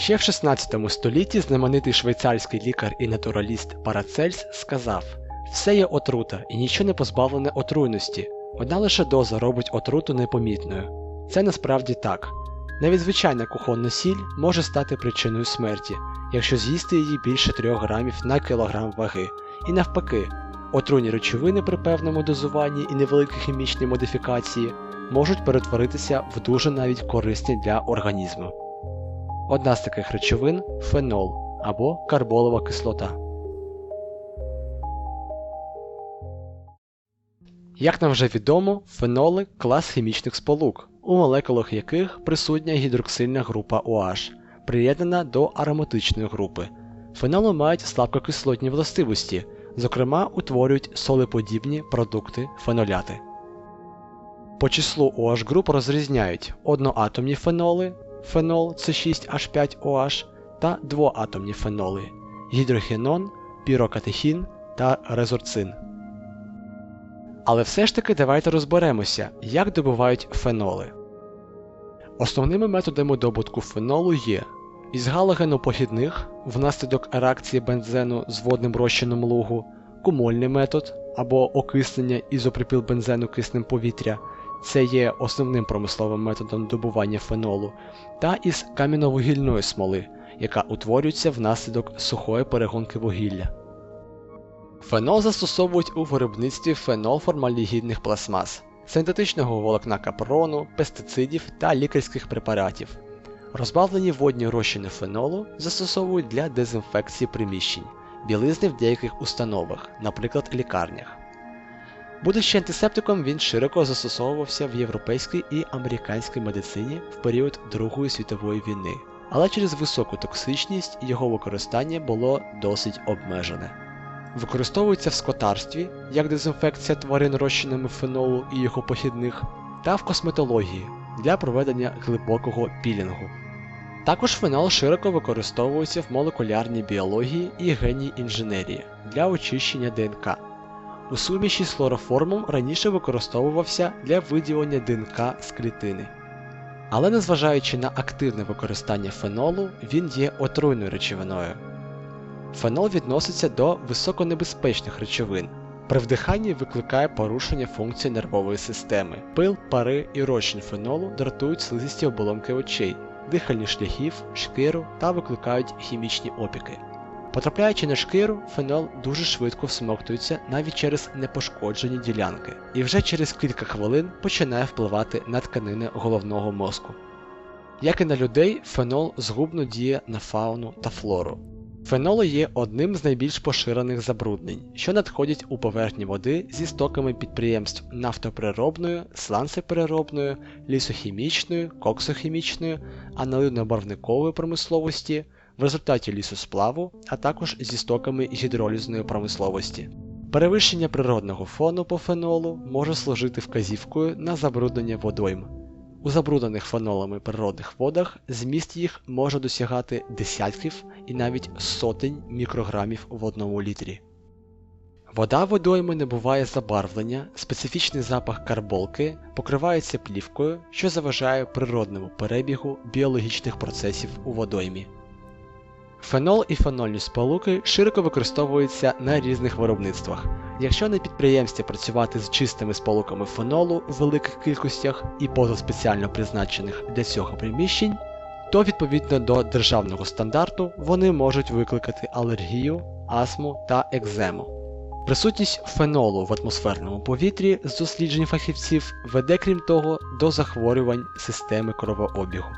Ще в 16 столітті знаменитий швейцарський лікар і натураліст Парацельс сказав: все є отрута і нічого не позбавлене отруйності, одна лише доза робить отруту непомітною. Це насправді так. Навіть звичайна кухонна сіль може стати причиною смерті, якщо з'їсти її більше 3 грамів на кілограм ваги. І навпаки, отруйні речовини при певному дозуванні і невеликій хімічній модифікації можуть перетворитися в дуже навіть корисні для організму. Одна з таких речовин фенол або карболова кислота. Як нам вже відомо, феноли клас хімічних сполук, у молекулах яких присутня гідроксильна група OH, приєднана до ароматичної групи. Феноли мають слабкокислотні властивості, зокрема утворюють солеподібні продукти феноляти. По числу OH груп розрізняють одноатомні феноли фенол С6H5OH та двоатомні феноли гідрохінон, пірокатехін та резорцин. Але все ж таки давайте розберемося, як добувають феноли. Основними методами добутку фенолу є із галогенопохідних внаслідок реакції бензену з водним розчином лугу, кумольний метод або окиснення ізопропілбензену киснем повітря, це є основним промисловим методом добування фенолу, та із кам'яновугільної смоли, яка утворюється внаслідок сухої перегонки вугілля. Фенол застосовують у виробництві фенолформальдегідних пластмас, синтетичного волокна капрону, пестицидів та лікарських препаратів. Розбавлені водні розчини фенолу застосовують для дезінфекції приміщень, білизни в деяких установах, наприклад лікарнях. Будучи антисептиком, він широко застосовувався в європейській і американській медицині в період Другої світової війни, але через високу токсичність його використання було досить обмежене. Використовується в скотарстві як дезінфекція тварин розчинами фенолу і його похідних, та в косметології для проведення глибокого пілінгу. Також фенол широко використовується в молекулярній біології і генній інженерії для очищення ДНК. У суміші з хлороформом раніше використовувався для виділення ДНК з клітини. Але незважаючи на активне використання фенолу, він є отруйною речовиною. Фенол відноситься до високонебезпечних речовин. При вдиханні викликає порушення функції нервової системи. Пил, пари і розчин фенолу дратують слизисті оболонки очей, дихальні шляхів, шкіру та викликають хімічні опіки. Потрапляючи на шкіру, фенол дуже швидко всмоктується навіть через непошкоджені ділянки, і вже через кілька хвилин починає впливати на тканини головного мозку. Як і на людей, фенол згубно діє на фауну та флору. Феноли є одним з найбільш поширених забруднень, що надходять у поверхні води зі стоками підприємств нафтопереробної, сланцепереробної, лісохімічної, коксохімічної, аналидно-барвникової промисловості, в результаті лісосплаву, а також зі стоками гідролізної промисловості. Перевищення природного фону по фенолу може служити вказівкою на забруднення водойм. У забруднених фенолами природних водах зміст їх може досягати десятків і навіть сотень мікрограмів в одному літрі. Вода водойми не буває забарвлення, специфічний запах карболки покривається плівкою, що заважає природному перебігу біологічних процесів у водоймі. Фенол і фенольні сполуки широко використовуються на різних виробництвах. Якщо на підприємстві працювати з чистими сполуками фенолу в великих кількостях і поза спеціально призначених для цього приміщень, то відповідно до державного стандарту вони можуть викликати алергію, астму та екзему. Присутність фенолу в атмосферному повітрі з досліджень фахівців веде, крім того, до захворювань системи кровообігу.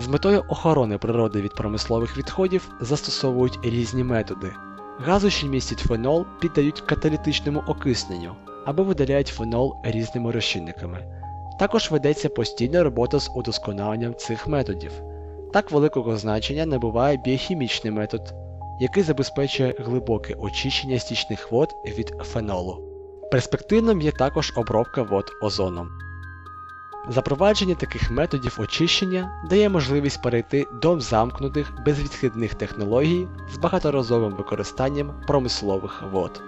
З метою охорони природи від промислових відходів застосовують різні методи. Гази, що містять фенол, піддають каталітичному окисненню або видаляють фенол різними розчинниками. Також ведеться постійна робота з удосконаленням цих методів. Так великого значення набуває біохімічний метод, який забезпечує глибоке очищення стічних вод від фенолу. Перспективним є також обробка вод озоном. Запровадження таких методів очищення дає можливість перейти до замкнутих безвідхідних технологій з багаторазовим використанням промислових вод.